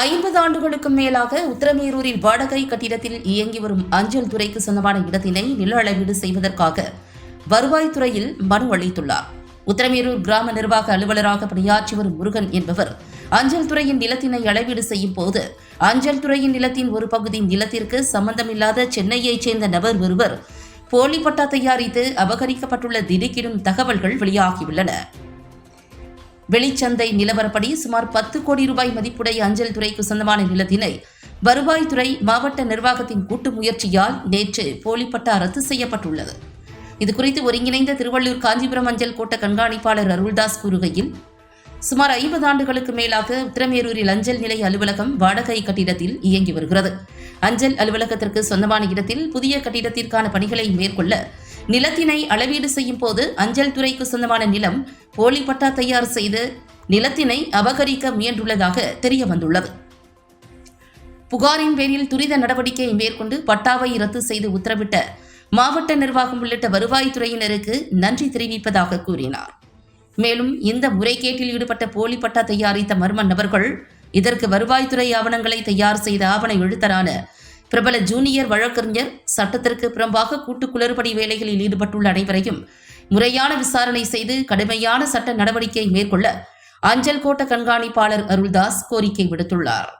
ஐம்பது ஆண்டுகளுக்கும் மேலாக உத்தரமேரூரில் வாடகை கட்டிடத்தில் இயங்கி வரும் அஞ்சல் துறைக்கு சொந்தமான இடத்தினை நில அளவீடு செய்வதற்காக வருவாய்த்துறையில் மனு அளித்துள்ளார். உத்தரமேரூர் கிராம நிர்வாக அலுவலராக பணியாற்றி வரும் முருகன் என்பவர் அஞ்சல் துறையின் நிலத்தினை அளவீடு செய்யும் போது அஞ்சல் துறையின் நிலத்தின் ஒரு பகுதி நிலத்திற்கு சம்பந்தமில்லாத சென்னையைச் சேர்ந்த நபர் ஒருவர் போலி பட்டா தயாரித்து அபகரிக்கப்பட்டுள்ள திடுக்கிடும் தகவல்கள் வெளியாகியுள்ளன. வெளிச்சந்தை நிலவரப்படி சுமார் பத்து கோடி ரூபாய் மதிப்புடைய அஞ்சல் துறைக்கு சொந்தமான நிலத்தினை வருவாய்த்துறை மாவட்ட நிர்வாகத்தின் கூட்டு முயற்சியால் நேற்று போலிப்பட்டா ரத்து செய்யப்பட்டுள்ளது. இதுகுறித்து ஒருங்கிணைந்த திருவள்ளூர் காஞ்சிபுரம் அஞ்சல் கோட்ட கண்காணிப்பாளர் அருள்தாஸ் கூறுகையில் சுமார் ஐம்பது ஆண்டுகளுக்கு மேலாக உத்திரமேரூரில் அஞ்சல் நிலைய அலுவலகம் வாடகை கட்டிடத்தில் இயங்கி வருகிறது. அஞ்சல் அலுவலகத்திற்கு சொந்தமான இடத்தில் புதிய கட்டிடத்திற்கான பணிகளை மேற்கொள்ள நிலத்தினை அளவீடு செய்யும் போது அஞ்சல் துறைக்கு சொந்தமான நிலம் போலி பட்டா தயார் செய்து நிலத்தினை அபகரிக்க முயன்றுள்ளதாக தெரிய வந்துள்ளது. புகாரின் பேரில் துரித நடவடிக்கையை மேற்கொண்டு பட்டாவை ரத்து செய்து உத்தரவிட்ட மாவட்ட நிர்வாகம் உள்ளிட்ட வருவாய்த்துறையினருக்கு நன்றி தெரிவிப்பதாக கூறினார். மேலும் இந்த முறைகேட்டில் ஈடுபட்ட போலி பட்டா தயாரித்த மர்ம நபர்கள் இதற்கு வருவாய்த்துறை ஆவணங்களை தயார் செய்த ஆவண எழுத்தரான பிரபல ஜூனியர் வழக்கறிஞர் சட்டத்திற்கு புறம்பாக கூட்டு குளறுபடி வேலைகளில் ஈடுபட்டுள்ள அனைவரையும் முறையான விசாரணை செய்து கடுமையான சட்ட நடவடிக்கை மேற்கொள்ள அஞ்சல் கோட்ட கண்காணிப்பாளர் அருள்தாஸ் கோரிக்கை விடுத்துள்ளார்.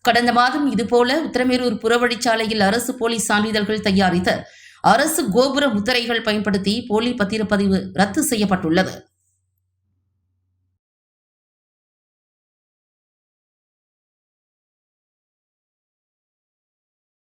கடந்த மாதம் இதுபோல உத்தரமேரூர் புறவழிச்சாலையில் அரசு போலி சான்றிதழ்கள் தயாரித்த அரசு கோபுர முத்திரைகள் பயன்படுத்தி போலி பத்திரப்பதிவு ரத்து செய்யப்பட்டுள்ளது.